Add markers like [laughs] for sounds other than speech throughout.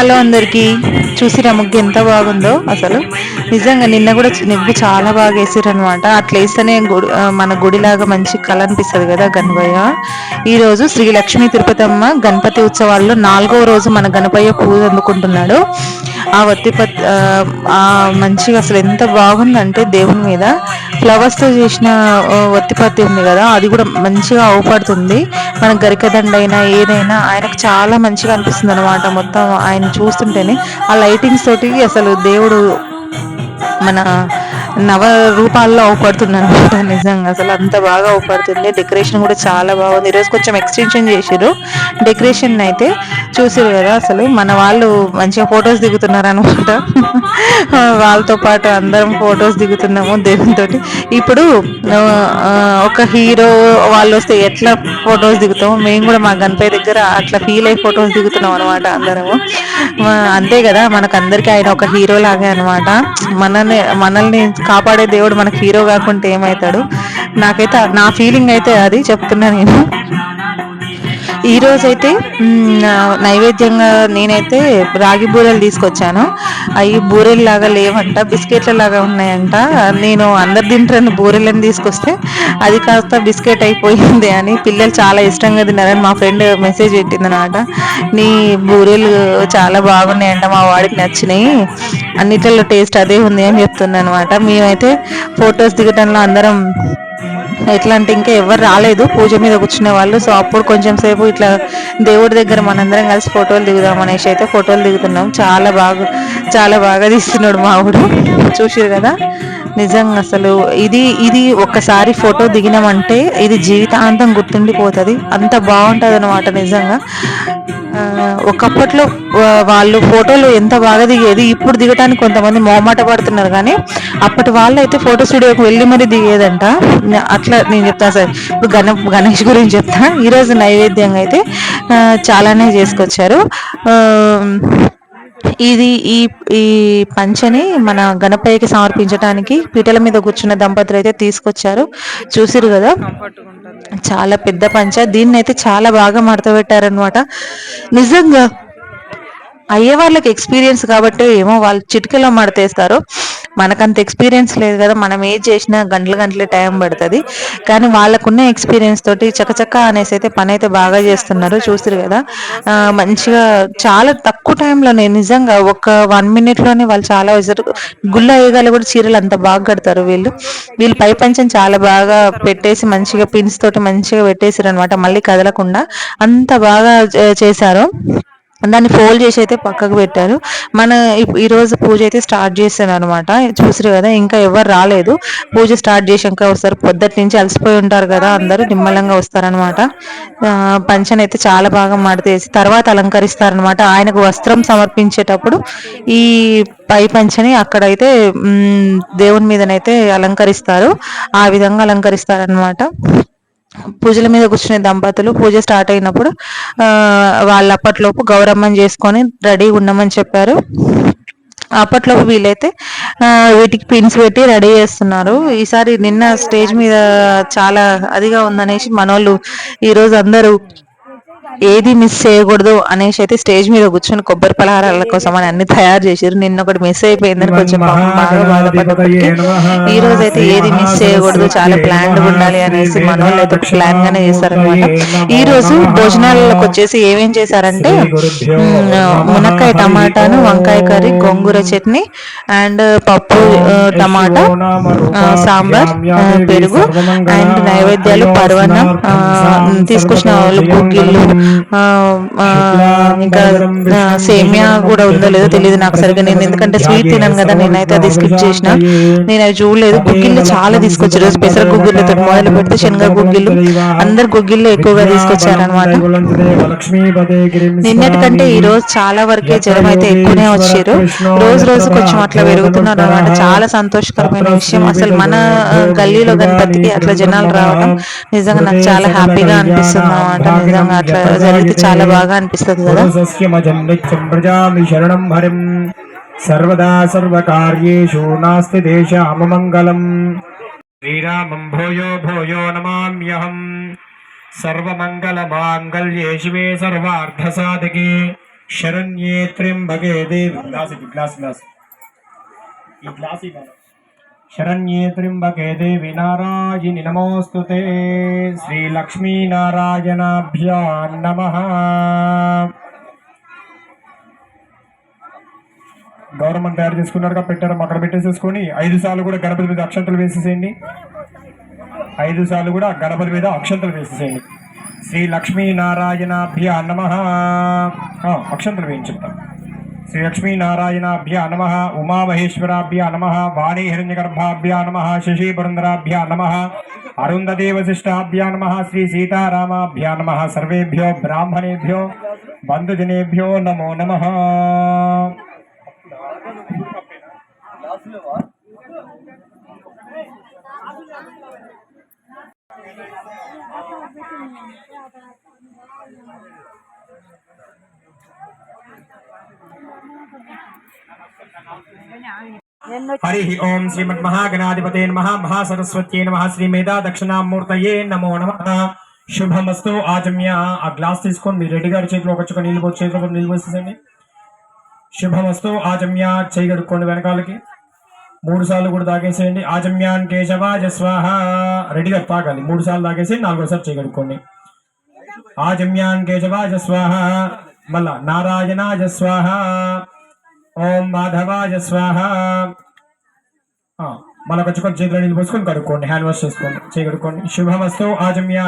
Hello అందరికీ. చూసిరా ముగ్గు ఎంత బాగుందో అసలు. నిజంగా నిన్న కూడా చి- ముగ్గు చాలా బాగా వేసారు అనమాట అట్లా వేస్తేనే గుడి మన గుడిలాగా మంచి కళ అనిపిస్తుంది కదా గణపయ్య. ఈ రోజు శ్రీ లక్ష్మీ తిరుపతమ్మ గణపతి ఉత్సవాల్లో నాలుగో రోజు మన గణపయ్య పూజ అందుకుంటున్నాడు. ఆ వత్తిపత్ ఆ, ఆ మంచిగా అసలు ఎంత బాగుందంటే దేవుని మీద. ఫ్లవర్స్తో చేసిన వత్తిపత్తి ఉంది కదా అది కూడా మంచిగా అవుపడుతుంది. మన గరికదండ అయినా ఏదైనా ఆయనకు చాలా మంచిగా అనిపిస్తుంది అనమాట మొత్తం ఆయన చూస్తుంటేనే ఆ లైటింగ్స్ తోటి అసలు దేవుడు మన నవ రూపాల్లో అవుపడుతుంది అనమాట నిజంగా. అసలు అంత బాగా అవుపడుతుంది. డెకరేషన్ కూడా చాలా బాగుంది. ఈరోజు కొంచెం ఎక్స్టెన్షన్ చేసారు డెకరేషన్ అయితే చూసారు కదా అసలు. మన వాళ్ళు మంచిగా ఫొటోస్ దిగుతున్నారు అనమాట వాళ్ళతో పాటు అందరం ఫొటోస్ దిగుతున్నాము దేవునితో ఇప్పుడు ఒక హీరో వాళ్ళు వస్తే ఎట్లా ఫొటోస్ దిగుతాము? మేము కూడా మా గణపతి దగ్గర అట్లా ఫీల్ అయ్యి ఫొటోస్ దిగుతున్నాం అనమాట అందరము. అంతే కదా. మనకు అందరికీ ఆయన ఒక హీరో లాగే అనమాట మనల్ని మనల్ని కాపాడే దేవుడు మనకు హీరో కాకుంటే ఏమవుతాడు నాకైతే నా ఫీలింగ్ అయితే అది చెప్తున్నా నేను. ఈరోజైతే నైవేద్యంగా నేనైతే రాగి బూరెలు తీసుకొచ్చాను. అవి బూరెలు లాగా లేవంట బిస్కెట్ల లాగా ఉన్నాయంట. నేను అందరు తింటారని బూరెలను తీసుకొస్తే అది కాస్త బిస్కెట్ అయిపోయింది అని పిల్లలు చాలా ఇష్టంగా తిన్నారని మా ఫ్రెండ్ మెసేజ్ పెట్టింది అనమాట నీ బూరెలు చాలా బాగున్నాయంట మా వాడికి నచ్చినాయి. అన్నిటిలో టేస్ట్ అదే ఉంది అని చెప్తున్నా అనమాట మేమైతే ఫొటోస్ దిగటంలో అందరం ఎట్లా అంటే ఇంకా ఎవరు రాలేదు. పూజ మీద కూర్చునే వాళ్ళు. సో అప్పుడు కొంచెం సేపు ఇట్లా దేవుడి దగ్గర మనందరం కలిసి ఫోటోలు దిగుదాం అనేసి అయితే ఫోటోలు దిగుతున్నాం. చాలా బాగా చాలా బాగా తీస్తున్నాడు మా ఊడు కదా? నిజంగా అసలు ఇది ఇది ఒక్కసారి ఫోటో దిగినామంటే ఇది జీవితాంతం గుర్తుండిపోతుంది. అంత బాగుంటుంది అనమాట నిజంగా ఒకప్పట్లో వాళ్ళు ఫోటోలు ఎంత బాగా దిగేది ఇప్పుడు దిగటానికి కొంతమంది మొహమాట పడుతున్నారు కానీ అప్పటి వాళ్ళు అయితే ఫోటో స్టూడియోకి వెళ్ళి మరీ దిగేదంట. అట్లా నేను చెప్తాను సార్ ఇప్పుడు గణ గణేష్ గురించి చెప్తా. ఈరోజు నైవేద్యంగా అయితే చాలానే చేసుకొచ్చారు. ఇది ఈ ఈ పంచని మన గణపయ్యకి సమర్పించడానికి పీటల మీద కూర్చున్న దంపతులు అయితే తీసుకొచ్చారు. చూసిరు కదా? చాలా పెద్ద పంచ. దీన్ని అయితే చాలా బాగా మడత పెట్టారనమాట నిజంగా అయ్యే వాళ్ళకి ఎక్స్పీరియన్స్ కాబట్టి ఏమో వాళ్ళు చిటికలో మడతేస్తారు. మనకంత ఎక్స్పీరియన్స్ లేదు కదా మనం ఏది చేసినా గంటలు గంటలే టైం పడుతుంది. కానీ వాళ్ళకున్న ఎక్స్పీరియన్స్ తోటి చకచక అనేసి అయితే పని అయితే బాగా చేస్తున్నారు చూస్తారు కదా. మంచిగా చాలా తక్కువ టైంలోనే నిజంగా ఒక వన్ మినిట్లోనే వాళ్ళు చాలా వేసారు గుళ్ళ అయ్యగాలు కూడా చీరలు అంత బాగా కడతారు వీళ్ళు. వీళ్ళు పై పంచం చాలా బాగా పెట్టేసి మంచిగా పిన్స్ తోటి మంచిగా పెట్టేసారు అనమాట మళ్ళీ కదలకుండా అంత బాగా చేశారు. దాన్ని ఫోల్డ్ చేసి అయితే పక్కకు పెట్టారు. మన ఈరోజు పూజ అయితే స్టార్ట్ చేశాను అనమాట చూసారు కదా ఇంకా ఎవరు రాలేదు. పూజ స్టార్ట్ చేసాక వస్తారు. పొద్దుటి నుంచి అలసిపోయి ఉంటారు కదా అందరూ నిమ్మలంగా వస్తారనమాట పంచన్ అయితే చాలా బాగా మడతేసి తర్వాత అలంకరిస్తారనమాట ఆయనకు వస్త్రం సమర్పించేటప్పుడు ఈ పై పంచని అక్కడైతే దేవుని మీదనైతే అలంకరిస్తారు. ఆ విధంగా అలంకరిస్తారనమాట పూజల మీద కూర్చునే దంపతులు పూజ స్టార్ట్ అయినప్పుడు ఆ, వాళ్ళు అప్పట్లోపు గౌరమ్మని చేసుకొని రెడీగా ఉండమని చెప్పారు. అప్పట్లోపు వీలైతే వీటికి పిన్స్ పెట్టి రెడీ చేస్తున్నారు. ఈసారి నిన్న స్టేజ్ మీద చాలా అదిగా ఉందనేసి మనోళ్ళు ఈరోజు అందరూ ఏది మిస్ చేయకూడదు అనేసి అయితే స్టేజ్ మీద కూర్చొని కొబ్బరి పలహారాల కోసం అని అన్ని తయారు చేసారు నిన్న ఒకటి మిస్ అయిపోయిందని కొంచెం బాగా బాధపడ్డప్పటికీ ఈ రోజు అయితే ఏది మిస్ చేయకూడదు చాలా ప్లాన్ ఉండాలి అనేసి మన వాళ్ళు అయితే ప్లాన్ గానే చేశారనమాట ఈ రోజు భోజనాలకు వచ్చేసి ఏమేం చేశారంటే మునక్కాయ టమాటాను వంకాయ కర్రీ గోంగూర చట్నీ అండ్ పప్పు ఆ, టమాటా ఆ, సాంబార్ పెరుగు అండ్ నైవేద్యాలు పరవన్నం ఆ, తీసుకొచ్చిన వాళ్ళు ఆ, ఇంకా సేమియా కూడా ఉందో లేదో తెలియదు నాకు సరిగ్గా. నేను ఎందుకంటే స్వీట్ తినాను కదా నేనైతే అది స్కిప్ చేసిన. నేను అది చూడలేదు. గుగ్గిళ్ళు చాలా తీసుకొచ్చారు. పెసర గుగ్గిళ్ళతో మొదలు పెడితే శనగ గుగ్గిళ్ళు. అందరు గుగ్గిళ్ళు ఎక్కువగా తీసుకొచ్చారనమాట నిన్నటికంటే ఈ రోజు చాలా వరకే జనం అయితే ఎక్కువనే వచ్చారు. రోజు రోజు కొంచెం అట్లా పెరుగుతున్నారు అనమాట చాలా సంతోషకరమైన విషయం. అసలు మన గల్లీలో గణపతికి అట్లా జనాలు రావడం నిజంగా నాకు చాలా హ్యాపీగా అనిపిస్తుంది అనమాట నిజంగా అట్లా జరిగితే చాలా బాగా అనిపిస్తుంది కదా? సస్యమజం నిత్యం ప్రజామి శరణం హరిం. సర్వదా సర్వకార్యేషు నాస్తి దేశామమంగళం శ్రీరామం భూయో భూయో నమామ్యహం. సర్వమంగళమాంగళ్యే శివే సర్వార్థసాధకే. శరణ్యే త్ర్యంబకే దేవి. గ్లాస్ ఇది గ్లాస్ గ్లాస్. ఈ గ్లాస్ ఇవ్వాలి శరణ్యే త్రింబకే దేవి నారాయణి నమోస్తు శ్రీ లక్ష్మీ నమ గవర్నమెంట్ తయారు చేసుకున్నారుగా పెట్టారు అక్కడ పెట్టేసేసుకొని ఐదు సార్లు కూడా గణపతి మీద అక్షంతలు వేసేసేయండి. ఐదు సార్లు కూడా గణపతి మీద అక్షంతలు వేసేసేయండి. శ్రీ లక్ష్మీ నారాయణాభ్య నమ అక్షంతలు వేయించుతాం శ్రీ లక్ష్మీ నారాయణాభ్య నమ ఉమామహేశ్వరాభ్య నమ వాణీ హిరణ్యగర్భాభ్య నమ శశి పురంధరాభ్య నమ అరుంధదే వశిష్టాభ్య నమ శ్రీ సీతారామాభ్య నమ సర్వేభ్యో బ్రాహ్మణేభ్యో బంధుజనేభ్యో నమో నమ హరి ఓం శ్రీమద్ మహాగణాధిపతే నమ మహాసరస్వత్యే నమ శ్రీ మేధా దక్షిణామూర్తయే నమో నమ. శుభమస్తు ఆజమ్య. ఆ గ్లాస్ తీసుకొని మీరు రెడ్డి గారి చేతిలో ఒక నీళ్ళు పోసి చేతిలో కొన్ని నీళ్ళు పోసేసండి శుభమస్తు ఆజమ్య చేయగడుక్కోండి వెనకాలకి. మూడు సార్లు కూడా తాగేసేయండి. ఆజమ్యాన్ కేశవాజ స్వాహ. రెడ్డి గారు తాగాలి. మూడు సార్లు తాగేసి నాలుగోసారి చేయి కడుక్కోండి ఆజమ్యాన్ కేశవాజ స్వాహ. మళ్ళా నారాయణాజ స్వాహ. ఓం మాధవాజ స్వాహ. ఆ, మళ్ళీ కొంచెం కొంచెం చేతిలో నీళ్ళు పోసుకొని కడుక్కోండి. హ్యాండ్ వాష్ చేసుకోండి. చేయగడుకోండి శుభమస్తు ఆజమ్య.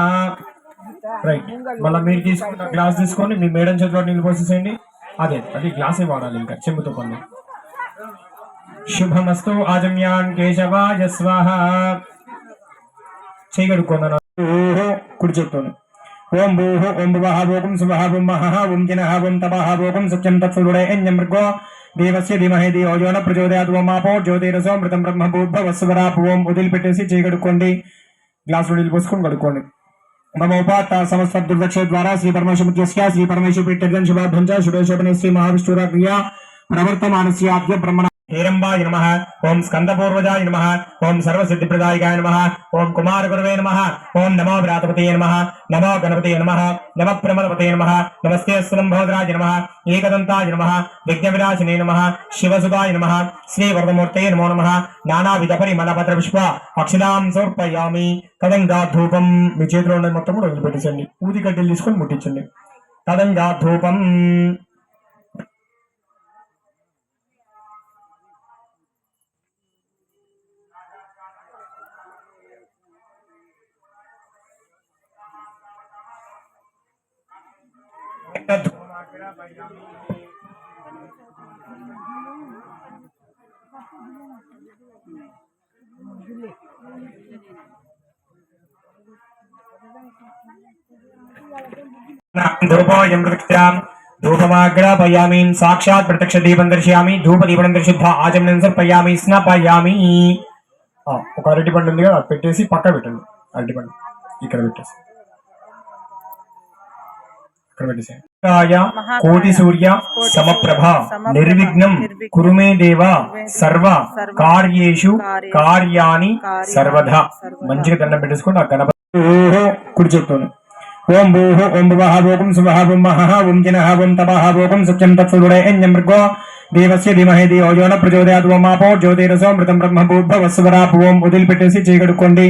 రైట్. మళ్ళీ మీరు తీసుకున్న గ్లాస్ తీసుకొని మీ మేడం చేతిలో నీళ్ళు పోసేసేయండి. అదే అది గ్లాసే వాడాలి ఇంకా చెంబుతో కొన్ని శుభమస్తు ఆజమ్యాన్ కేశవాజ స్వాహ. చేయగడుకోండి కుడి చెప్తాను ఓం భూహ ఓం భువః భోగం శుభః ఓం మహః ఓం జినః ఓం తపః భోగం సత్యం తత్సూడే మృగో దేవస్య ధీమహే ధియో యో ప్రచోదయాత్ ఓం ఆపో జ్యోతిరసో మృతం బ్రహ్మ భూర్భవస్వరాప్ ఓం వదిలిపెట్టేసి చేయగడుకోండి గ్లాసులో నీళ్ళు పోసుకొని కడుక్కోండి. మమ ఉపాత్త సమస్త దుర్దక్ష ద్వారా శ్రీ పరమేశ్వరస్య శ్రీ పరమేశ్వర పీఠం శుభాభ్యం చ శ్రీ మహావిష్ణుర క్రియ ప్రవర్తమానస్య ఆద్య బ్రహ్మణ హేరంబాయ నమ. ఓం స్కందపూర్వజాయ నమ. ఓం సర్వసిద్ధిప్రదాయకాయ నమ. ఓం కుమార గురవే నమ. ఓం నమో వ్రాతపతే నమ. నమో గణపతే నమ. నమ ప్రమలపతే నమ. నమస్తే స్లంభోదరాయ నమ. ఏకదంతాయ నమ. విఘ్నవినాశినే నమ. శివసుదాయ నమ. శ్రీ వరదమూర్తయ నమో నమ. నానావిధ పరిమళభద్ర పుష్ప అక్షిదాం సమర్పయామి. కదంగా ధూపం మీ చేతిలో ఉన్నది మొత్తం కూడా వదిలిపెట్టేసండి ఊది గడ్డలు తీసుకొని ముట్టించండి. కదంగా ధూపం ధూపోయం ధూపమాగ్రాపయామి సాక్షాత్ ప్రత్యక్ష దీపం దర్శయామి. ధూప దీపం దర్శిద్ధ ఆచమనం సమర్పయామి స్నపయామి. ఒక అరటిపండు ఉంది కదా పెట్టేసి పక్క పెట్టండి. అరటిపండు ఇక్కడ పెట్టేసి. ఇక్కడ పెట్టేసి కాయ కోటి సూర్య సమప్రభ నిర్విఘ్నం కురుమే దేవ సర్వ కార్యేషు కార్యాణి సర్వధ. మంచిగా దండం పెట్టేసుకొని ఆ గణపతి ఓహో కుడి చెప్తాను ఓం భూహ ఓం భువః భోగం శుభః ఓం మహః ఓం జినః ఓం తపః భోగం సత్యం మృగో దేవస్య ధీమహి ధియో ప్రచోదయాత్ జ్యోతిరసో మృతం బ్రహ్మ ఓం వదిలిపెట్టేసి చేయగడుకోండి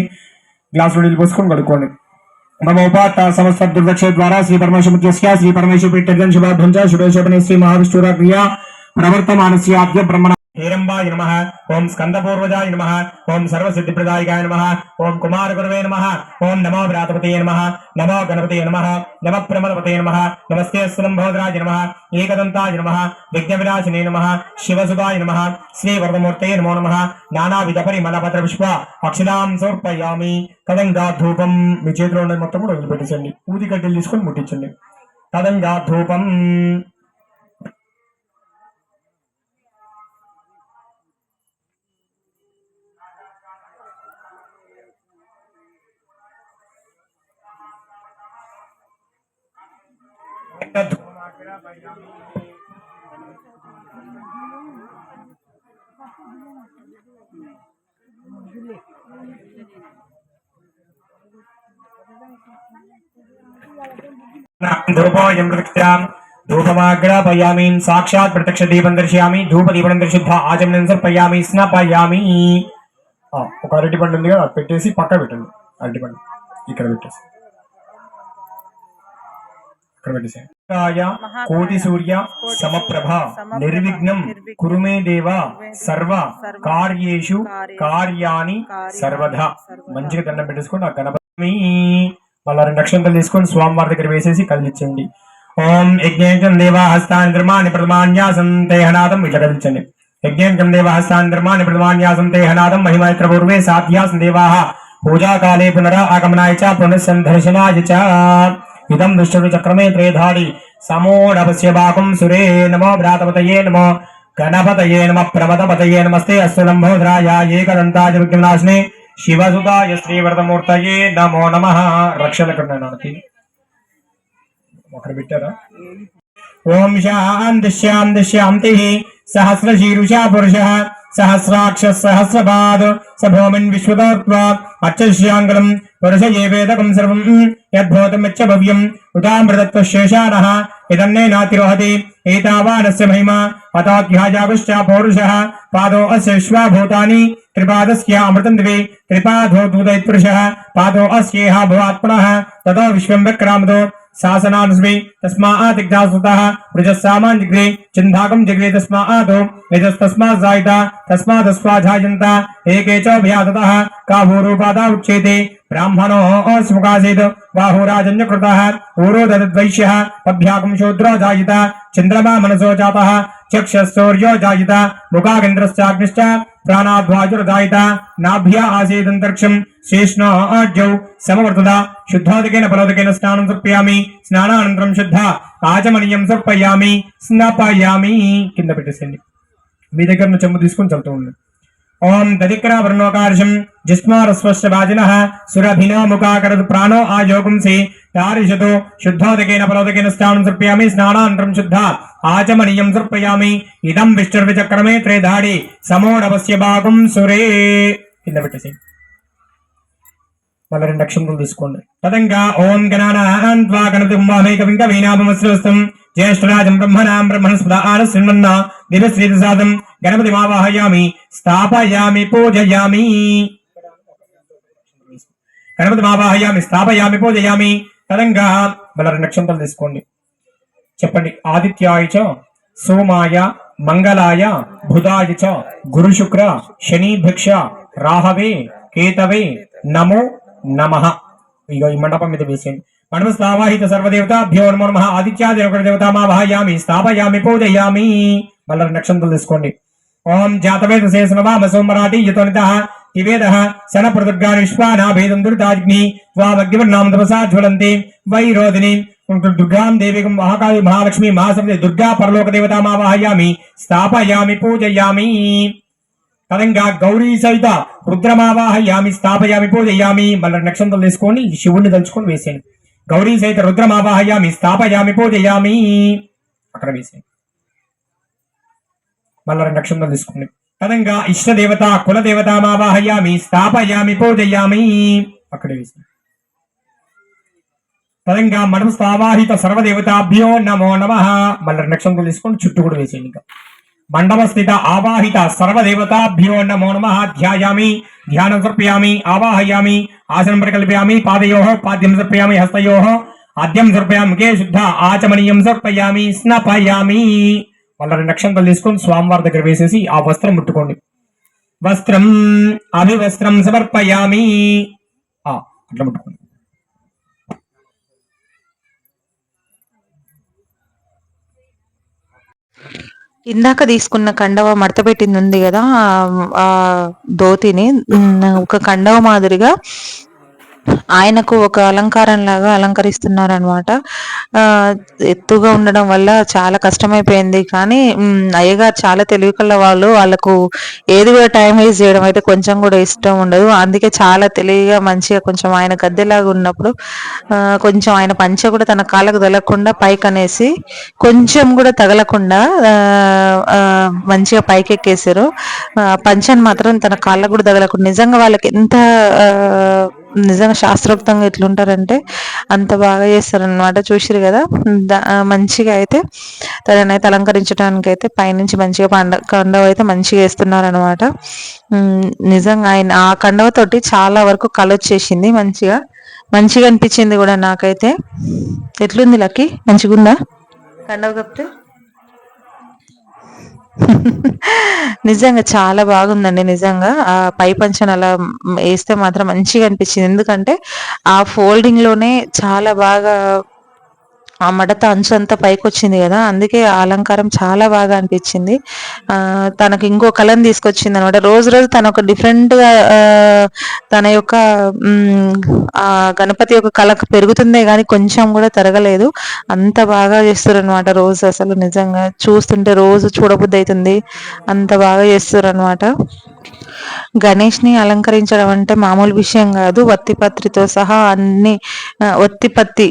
గ్లాసులో నీళ్ళు పోసుకొని కడుక్కోండి. మమ ఉపాత్త సమస్త దుర్దక్ష ద్వారా శ్రీ పరమేశ్వరస్య శ్రీ పరమేశ్వర పీఠం శుభాభ్యం చ శుభేశోభనే శ్రీ మహావిష్ణుర క్రియా హేరంబాయ నమ ఓం స్కందపూర్వజాయ నమ ఓం సర్వసిద్ధిప్రదాయకాయ నమ ఓం కుమార గురవే నమ ఓం నమో వ్రాతపతే నమ నమో గణపతే నమ నమ ప్రమలపతే నమ నమస్తే సులంభోదరాజ నమ ఏకదంతాయ నమ విఘ్నవినాశినే నమ శివసుదాయ నమ శ్రీ వరదమూర్తయ నమో నమ నానావిధ పరిమళపత్ర పుష్ప అక్షదాం సమర్పయామి కదంగా ధూపం మీ చేతిలో ఉన్నది మొత్తం కూడా వదిలిపెట్టేసండి ఊది గడ్డలు తీసుకొని ముట్టించండి కదంగా ధూపం ధూపోయం ప్రత్యాం ధూపమాగ్రాపయామి సాక్షాత్ ప్రత్యక్ష దీపం దర్శయామి ధూప దీపం దర్శుద్ధ ఆచమనం సమర్పయామి స్నాపయామి ఆ, ఒక అరటి పండు ఉంది కదా అది పెట్టేసి పక్క పెట్టండి అరటి పండు ఇక్కడ పెట్టేసి ఇక్కడ పెట్టేసి కాయ కోటి సూర్య సమప్రభ నిర్విఘ్నం కురుమే దేవ సర్వ కార్యేషు కార్యాని సర్వదా మంచిగా దండం పెట్టేసుకొని ఆ గణపతి మళ్ళా రెండు అక్షంతలు తీసుకొని స్వామివారి దగ్గర వేసేసి కదిలించండి ఓం యజ్ఞేకం దేవా హస్తాని ధర్మాన్ని ప్రథమాన్యాసం తేహనాదం ఇట్లా కదిలించండి. యజ్ఞేకం దేవా హస్తాని ధర్మాన్ని ప్రథమాన్యాసం తేహనాదం మహిమైత్ర పూర్వే సాధ్యాసం దేవాః పూజాకాలే పునర ఆగమనాయ చ పునఃసందర్శనాయ చ. ఇదం విష్ణు చక్రమే త్రేధాడి సమోడవస్య బాకం సురే నమో భ్రాతపతయే నమో గణపతయే నమ ప్రమదపతయే నమస్తే అస్సు లంబోదరాయ ఏకదంతాయ విఘ్ననాశినే శివసుతాయ శ్రీవ్రతమూర్తయే నమో నమ రక్షణ నాకి ఒకరు పెట్టారా ఓం శాంతి శాంతి శాంతి సహస్రశీరుషా పురుష సహస్రాక్ష సహస్రపాద్ సభోమిన్ విశ్వతోత్వా అచ్చశ్యాంగళం वर्षयेवेदकम् सर्वम् यद्भवतमिच्छ भव्यम्। उदामृतत्वशेषाणः इदन्ने नातिरोहति। एतावानस्य महिमा। अताध्याजागश्च पौरुषः। पादो अस्य विश्वाभूतानि। त्रिपादस्य अमृतम् दिवे। त्रिपादो दूतयत्पुरुषः पादो अस्येहा भवात्मनः ततो विश्वम् विक्रामतो शासनानुस्मि तस्मादिग्धासुतः वृजस्सामान् जिग्रे चिन्धाकम् जिग्रे तस्मादो निजस्तस्मात् जायिता। तस्मादस्वाजायन्त एके च भ्याततः का भूरूपादा उच्येते ఉచ్యేతే బ్రాహ్మణో స్ముఖాసేత్ బాహురాజన్యకృతः ఊరో దద్వైశ్యः పభ్యాకం శూద్రో జాయిత చంద్రమా మనసో జాతः చక్షసూర్యో జాయిత ముఖాగేంద్రశ్చాగ్నిశ్చ ప్రాణాద్వాజుర్దాయిత నాభ్యా ఆసేదంతరిక్షం శేష్ణో ఆజ్యౌ సమవర్తద శుద్ధోదకేన ఫలోదకేన స్నానం సమర్పయామి స్నానానంతరం శుద్ధ ఆచమనీయం సమర్పయామి స్నాపయామి కింద పెట్టేసండి మీ దగ్గర ఉన్న చెంబు తీసుకొని చదువుతూ ఉండండి। ఓం దదిక్రా వర్ణోకార్షం జిస్మారస్వశ్చ వాజిన సురభినో ముఖాకరత్ ప్రాణో ఆ ఆయోగుంసి దారిషతో శుద్ధోదకేన ఫలోదకేన స్నానం సర్పయామి స్నానానంతరం శుద్ధ ఆచమనీయం సర్పయామి ఇదం విష్ణుర్విచక్రమే త్రేధాడి సమోడవస్య భాగం సురే. కింద పెట్టేసి. మళ్ళీ రెండు అక్షంతులు తీసుకోండి. తదంగా ఓం గణానాన్వా గణపతి కుంభామేకవింక వీణాపమశ్రవస్తం జ్యేష్ఠరాజం బ్రహ్మణాం బ్రహ్మణస్పద ఆనశృణ్వన్న దివశ్రీతసాదం గణపతి మావాహయామి స్థాపయామి పూజయామి. గణపతి మావాహయామి స్థాపయామి పూజయామి. తదంగా మళ్ళీ రెండు అక్షంతలు తీసుకోండి. చెప్పండి ఆదిత్యాయ చ సోమాయ మంగళాయ బుధాయ చ గురు శుక్ర శని భిక్ష రాహవే కేతవే నమో నమ. ఇగో ఈ మండపం మీద వేసేయండి. మండప స్థావాహిత సర్వదేవతాభ్యో నమో నమ. ఆదిత్యాది దేవత మా వహాయామి స్థాపయామి పూజయామి. మళ్ళీ రెండు తీసుకోండి. ఓం జాతవేద శేషనవామ సోమరాటి యతోనిత తివేద శన ప్రదుర్గా విశ్వానాభేదం దుర్దాగ్ని త్వామగ్నివర్నామ తపసా జ్వలంతి వైరోధిని దుర్గాం దేవికం మహాకాళి మహాలక్ష్మి మహాసరస్వతి దుర్గా పరలోక దేవతామావాహయామి స్థాపయామి పూజయామి. తదంగా గౌరీ సహిత రుద్రమావాహయామి స్థాపయామి పూజయామి. మళ్ళీ నక్షంతలు తీసుకొని శివుణ్ణి తలుచుకొని వేసేయండి. గౌరీ సహిత రుద్రమావాహయామి స్థాపయామి పూజయామి. అక్కడ వేసేయండి. మళ్ళీ రెండు నక్షత్రం తీసుకోండి. తదంగా ఇష్టదేవత కులదేవత మావాహయామి స్థాపయామి పూజయామి. అక్కడే వేసేయండి. తదంగా మనం స్థావాహిత సర్వదేవతాభ్యో నమో నమ. మళ్ళీ రెండు నక్షత్రం తీసుకొని చుట్టూ కూడా వేసేయండి ఇంకా. మండపస్థిత ఆవాహిత సర్వదేవతాభ్యో నమో నమ. ధ్యాయామి ధ్యానం సమర్పయామి ఆవాహయామి ఆసనం పరికల్పయామి పాదయో పాద్యం సమర్పయామి హస్తయో. ఆద్యం సమర్పయామి కే శుద్ధ ఆచమనీయం సమర్పయామి స్నపయామి. వాళ్ళ రెండు నక్షత్రాలు తీసుకొని స్వామివారి దగ్గర వేసేసి ఆ వస్త్రం ముట్టుకోండి. వస్త్రం అభివస్త్రం సమర్పయామి. ఆ, అట్లా ముట్టుకోండి. ఇందాక తీసుకున్న కండవ మడత పెట్టింది ఉంది కదా ఆ- ధోతిని ఒక కండవ మాదిరిగా ఆయనకు ఒక అలంకారం లాగా అలంకరిస్తున్నారు అనమాట ఎత్తుగా ఉండడం వల్ల చాలా కష్టమైపోయింది. కానీ అయ్యగారు చాలా తెలివి కళ్ళ వాళ్ళు. వాళ్ళకు ఏది కూడా టైం వేస్ట్ చేయడం అయితే కొంచెం కూడా ఇష్టం ఉండదు. అందుకే చాలా తెలివిగా మంచిగా కొంచెం ఆయన గద్దెలాగా ఉన్నప్పుడు కొంచెం ఆయన పంచె కూడా తన కాళ్ళకు తగలకుండా పైకి అనేసి కొంచెం కూడా తగలకుండా మంచిగా పైకి ఎక్కేసారు పంచని మాత్రం తన కాళ్ళకు కూడా తగలకుండా నిజంగా వాళ్ళకి ఎంత నిజంగా శాస్త్రోక్తంగా ఎట్లుంటారంటే అంత బాగా చేస్తారనమాట చూసిరు కదా? మంచిగా అయితే తననైతే అలంకరించడానికి అయితే పైనుంచి మంచిగా పండ కండవ అయితే మంచిగా వేస్తున్నారనమాట నిజంగా ఆయన ఆ కండవతోటి చాలా వరకు కలొచ్చేసింది మంచిగా. మంచిగా అనిపించింది కూడా నాకైతే. ఎట్లుంది లక్కీ? మంచిగుందా? కండవ కప్తే [laughs] నిజంగా చాలా బాగుందండి నిజంగా. ఆ పై పంచన అలా వేస్తే మాత్రం మంచిగా అనిపించింది. ఎందుకంటే ఆ ఫోల్డింగ్లోనే చాలా బాగా ఆ మడత అంచు పైకి వచ్చింది కదా అందుకే ఆ అలంకారం చాలా బాగా అనిపించింది. తనకు ఇంకో కళను తీసుకొచ్చింది అనమాట రోజు రోజు తన ఒక డిఫరెంట్గా తన యొక్క ఆ గణపతి యొక్క కళకు పెరుగుతుందే కానీ కొంచెం కూడా తరగలేదు. అంత బాగా చేస్తారు అనమాట రోజు అసలు నిజంగా. చూస్తుంటే రోజు చూడబుద్ధి అవుతుంది. అంత బాగా చేస్తారు అనమాట గణేష్ని అలంకరించడం అంటే మామూలు విషయం కాదు. వత్తిపత్రితో సహా అన్ని వత్తి పత్తి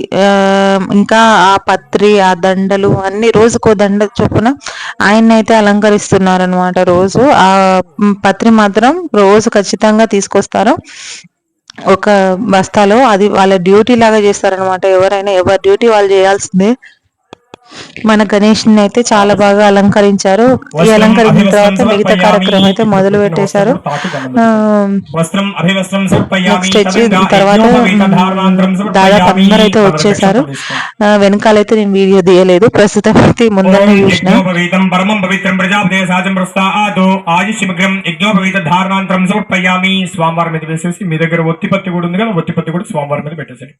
ఇంకా ఆ పత్రి ఆ దండలు అన్ని రోజుకో దండ చొప్పున ఆయన అయితే అలంకరిస్తున్నారు అనమాట రోజు. ఆ పత్రి మాత్రం రోజు ఖచ్చితంగా తీసుకొస్తారు. ఒక బస్తాలో అది వాళ్ళ డ్యూటీ లాగా చేస్తారనమాట ఎవరైనా ఎవరి డ్యూటీ వాళ్ళు చేయాల్సిందే. మన గణేష్ అయితే చాలా బాగా అలంకరించారు ఈ అలంకరించిన తర్వాత మిగతా. కార్యక్రమం అయితే మొదలు పెట్టేశారు. నెక్స్ట్ వచ్చి తర్వాత దాదాపు. అందరూ అయితే వచ్చేసారు వెనకాలైతే నేను వీడియో తీయలేదు ప్రస్తుతం అయితే ముందరనే చూసిన ధారణాంతరం సమర్పయామి స్వామివారి మీద వేసేసి మీ దగ్గర ఒత్తిపత్తి కూడా ఉంది కదా ఒత్తిపత్తి కూడా స్వామివారి మీద పెట్టేసండి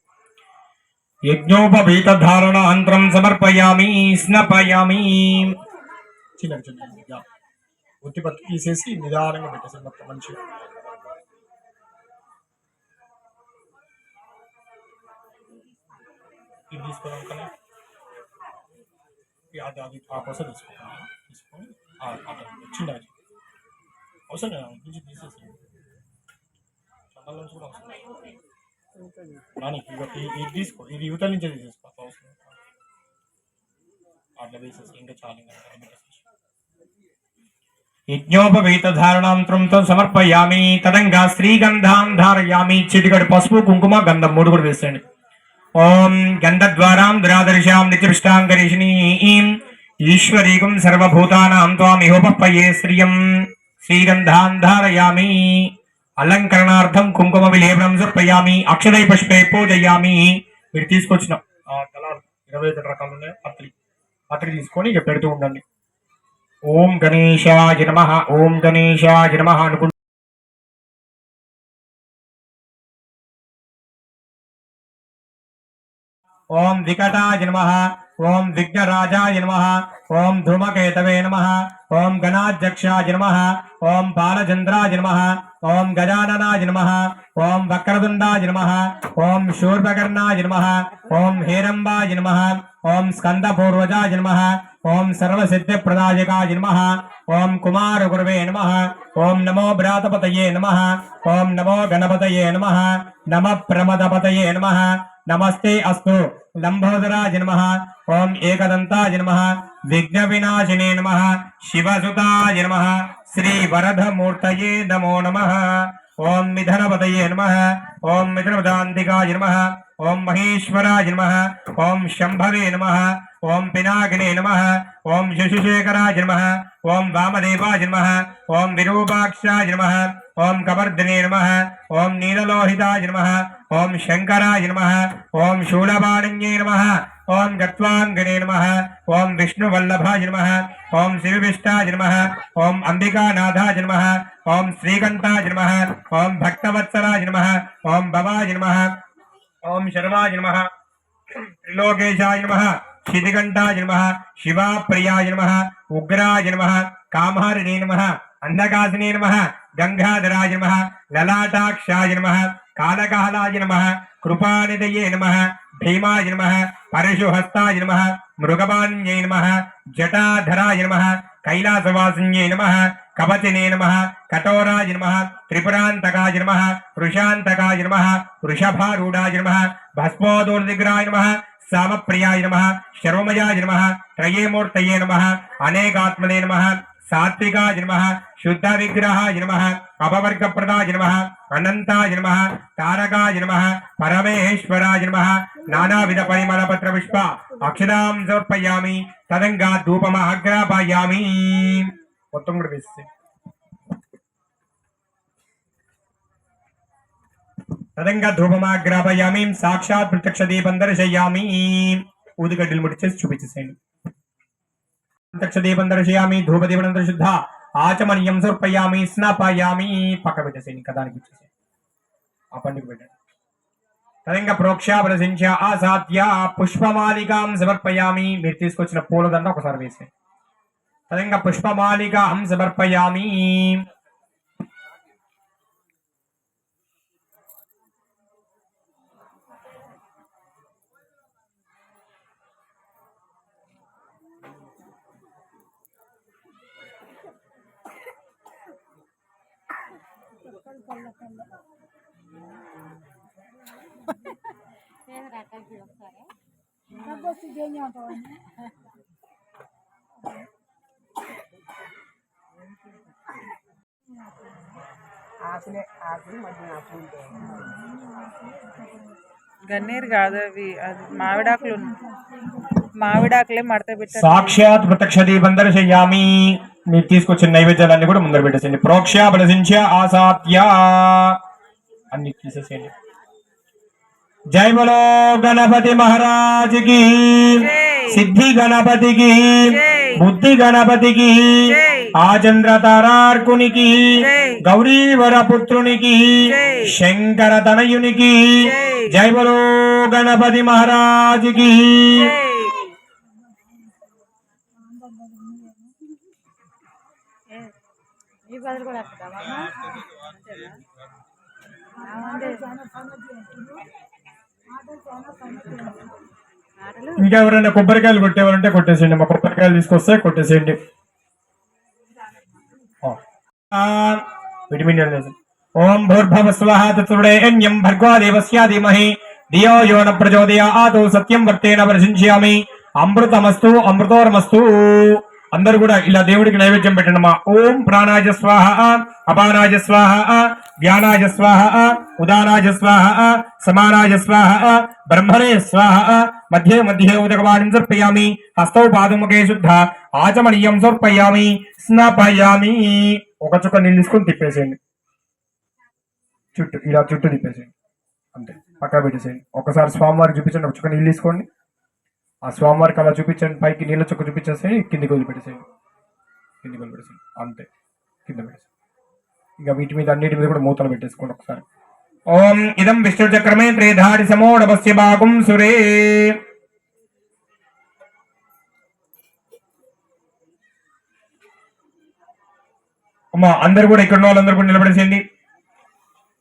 యజ్ఞోపవీత ధారణ అంతరం సమర్పయామి స్నపయామి చిన్న చిన్న ఒత్తిపత్తి తీసేసి నిదానంగా పెట్టేసండి మొత్తం మంచిగా ఇది తీసుకోవడం కన్నా ఈ అది అది ఆ కోసం తీసుకోవాలి తీసుకొని ఆ అట్లా చిన్న అవసరం లేదు నుంచి తీసేసి చందాల నుంచి కూడా అవసరం లేదు. రాని ఇగో ఈ- ఇది తీసుకో ఇది యువతల నుంచే తీసేసుకో అట్లా వేసేసి ఇంకా చాలా ఇంకా సమర్పయామి తదంగా శ్రీగంధాం ధారయామి చిటికడు పసుపు కుంకుమ గంధం మూడు కూడా వేసేయండి ఓం గంధద్వారాం దురాదర్శాం నిత్యపృష్టాం ఈశ్వరీకం సర్వభూతానాం త్వామిహోపప్పయే శ్రియం శ్రీగంధాన్ ధారయామి. అలంకరణార్థం కుంకుమ విలేపనం సమర్పయామి అక్షరై పుష్పే పూజయామి. మీరు తీసుకొచ్చిన ఇరవై ఒకటి రకాలు ఉన్నాయి. పత్రి. పత్రి తీసుకొని ఇక పెడుతూ ఉండండి. ఓం గణేశాయ నమ. ఓం గణేశాయ నమ అనుకుంటూ ఓం వికటాయ నమ. ఓం విఘ్నరాజాయ నమ. ఓం ధూమకేతవే నమ. ఓం గణాధ్యక్షాయ నమ. ఓం బాలచంద్రాయ నమ. ఓం గజాననాయ నమ ఓం వక్రతుండాయ నమ ఓం శూర్పకర్ణాయ నమ ఓం హేరంబాయ నమ ఓం స్కందపూర్వజాయ నమ ఓం సర్వసిద్ధిప్రదాయకాయ నమ ఓం కుమార గురవే నమ ఓం నమో భ్రాతపతయే నమ ఓం నమో గణపతయే నమ నమ ప్రమదపతయే నమ నమస్తే అస్తు లంబోదరాయ నమ ఓం ఏకదంతాయ నమ విఘ్న వినాశినే నమ శివసుతాయ నమ శ్రీ వరదమూర్తయే నమో నమ ఓం మిథనపతయే నమ ఓం మిథునపదాంతికాయ నమ ఓం మహేశ్వరాయ నమ ఓం శంభవే నమ ఓం పినాకినే నమ ఓం శశిశేఖరాయ నమ ఓం వామదేవాయ నమ ఓం విరూపాక్షాయ నమ ఓం కవర్ధనే నమ ఓం నీలలోహితాయ నమ ఓం శంకరాయ నమ ఓం శూలపాణిన్యే నమ ఓం గత్వాంగనే నమ ఓం విష్ణువల్లభాయ నమ ఓం శివవిష్టాయ నమ ఓం అంబికానాథాయ నమ ఓం శ్రీకంఠాయ నమ ఓం భక్తవత్సరాయ నమ ఓం భవాయ నమ ఓం శర్వాయ నమ త్రిలోకేశాయ నమ శితికంఠాయ నమ శివాప్రియాయ నమ ఉగ్రాయ నమ కామహరిణే నమ అంధకాసినే నమ గంగాధరాయ నమ లలాటాక్షాయ నమ కాలకాలాయ నమ కృపానిదయే నమ భీమాయ నమ పరశుహస్తాయ నమ మృగపాణ్యై నమ జటాధరాయ నమ కైలాసవాసిన్యై నమ కవచనే నమ కఠోరాయ నమ త్రిపురాంతకాయ నమ వృషాంతకాయ నమ వృషభారూఢాయ నమ భస్మోదోర్దిగ్రాయ నమ సామప్రియాయ నమ శర్వమయాయ నమ త్రయేమూర్తయే నమ అనేకాత్మనే నమ సాత్వికాయ నమః శుద్ధ విగ్రహాయ నమః అపవర్గప్రదాయ నమః అనంతాయ నమః తారకాయ నమః పరమేశ్వరాయ నమః నానావిధ పరిమళ పత్ర పుష్ప అక్షరాం సమర్పయామి తదంగా ధూపమ ధూపమాగ్రాపయామి మొత్తం కూడా వేస్తే తదంగా ధూపమాగ్రాపయామి సాక్షాత్ ప్రత్యక్ష దీపం దర్శయామి. ఊదిగడ్డలు ముడిచేసి చూపించేసేయండి. దీపం దర్శయామి ధూప దీపం శుద్ధ ఆచమనీయం సర్పయామి స్నాపాయామి పక్క పెట్టేసేయండి ఇంకా దానికి వచ్చేసేయండి ఆ పండుగ పెట్టండి. తదంగా ప్రోక్ష ప్రశంస ఆసాద్య పుష్పమాలికాం సమర్పయామి మీరు తీసుకొచ్చిన పూలదండ ఒకసారి వేసేయండి తదంగా పుష్పమాలికాం సమర్పయామి. గన్నేరు కాదు అవి అది మామిడాకులు ఉన్నాయి. మామిడాకులే మడత పెట్టారు సాక్షాత్ ప్రత్యక్ష దీపం దర్శయామి మీరు తీసుకొచ్చిన నైవేద్యాలన్నీ కూడా ముందర పెట్టేసేయండి ప్రోక్ష ప్రశంస ఆసాత్య అన్ని తీసేసేయండి జై బలో గణపతి మహారాజుకి. సిద్ధి గణపతికి. బుద్ధి గణపతికి. ఆచంద్ర తారార్కునికి. గౌరీవర పుత్రునికి. శంకర తనయునికి. జై బలో గణపతి మహారాజుకి బదులు కూడా జై. ఇంకా ఎవరైనా కొబ్బరికాయలు కొట్టేవారంటే కొట్టేసేయండి. మా కొబ్బరికాయలు తీసుకొస్తే కొట్టేసేయండి. ఓం భూర్భవ స్వహ తత్సుడేన్యం భర్గో దేవస్య ధీమహి ధియో యో న ప్రచోదయాత్ సత్యం వర్తేన ప్రశంస్యామి అమృతమస్తు అమృతోరమస్తు. అందరూ కూడా ఇలా దేవుడికి నైవేద్యం పెట్టండమ్మా ఓం ప్రాణాజ స్వాహ అపానాయ స్వాహ వ్యానాయ స్వాహ ఉదానాజ స్వాహ సమానాజ స్వాహ బ్రహ్మణే స్వాహ మధ్య మధ్య ఉదకవాణిం సమర్పయామి హస్తౌ పాదముఖే శుద్ధ ఆచమనీయం సమర్పయామి స్నాపయామి. ఒక చుక్క నిలుసుకొని తిప్పేసేయండి. చుట్టూ ఇలా చుట్టూ తిప్పేసేయండి. అంతే పక్కా పెట్టేసేయండి. ఒకసారి స్వామివారికి చూపించండి ఒక చుక్క నీళ్ళు తీసుకోండి. ఆ స్వామివారికి అలా చూపించండి పైకి నీళ్ళ చుక్క చూపించేసేయండి కిందికి వదిలిపెట్టేసేయండి. కిందికి వదిలిపెట్టేసేయండి. అంతే. కింద పెట్టేసి ఇంకా వీటి మీద అన్నిటి మీద కూడా మూతలు పెట్టేసుకోండి ఒకసారి. ఓం ఇదం విష్ణు చక్రమే త్రేధాడి సమోడవస్య భాగం సురే. అమ్మా అందరు కూడా ఇక్కడ వాళ్ళందరూ కూడా నిలబడేసేయండి.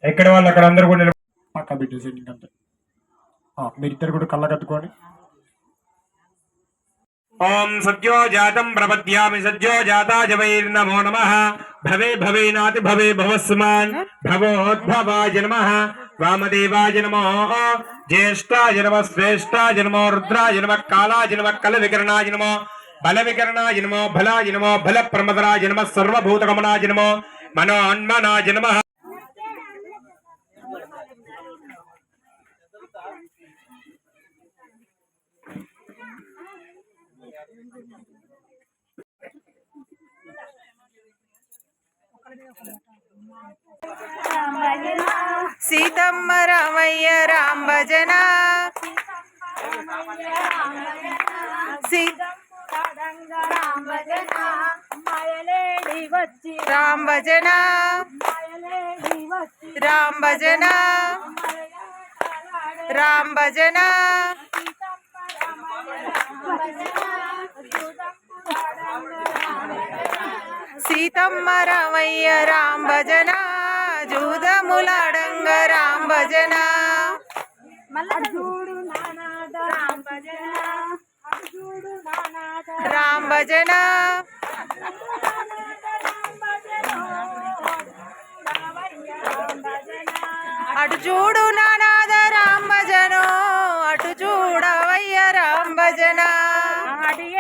ఎక్కడ వాళ్ళు అక్కడ అందరు కూడా నిలబడి పక్క పెట్టేసేయండి ఇంకంతే. మీరిద్దరు కూడా కళ్ళ కట్టుకోండి ఓం సద్యో జాతం ప్రపద్యామి సద్యో జాతాయ వైర్నమో నమ. భవే భవే నాతి భవే భవస్మాన్ భవోద్భవాయ నమ వామదేవాయ నమో. జ్యేష్ఠాయ నమ శ్రేష్ఠాయ నమో రుద్రాయ నమ కాళాయ నమ కల వికరణాయ నమో బల వికరణాయ నమో బలాయ నమో బల ప్రమదరాయ నమ సర్వభూతగమనాయ నమో మనోన్మనాయ నమ. సీతమ్మ రామయ్య రామ్ భజన. సీ- రామ భజన. మాయలేడి రామ్ భజన. మాయలేడి రామ్ భజన. రామ్ భజన. సీతమ్మ రామయ్య రామ్ భజన జూదములాడంగ రామ్ భజన. రామ భజన అటు చూడు నానాద రామ్ భజన. అటు రామ్ భజనో అటు చూడవయ్య రామ్ భజన.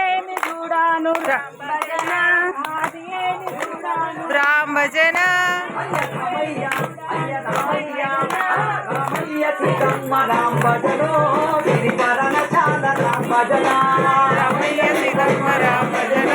ఏమి చూడాను చూడాను రామ్ భజన రామ్ భజన రామ్ భజన రామ్ భజన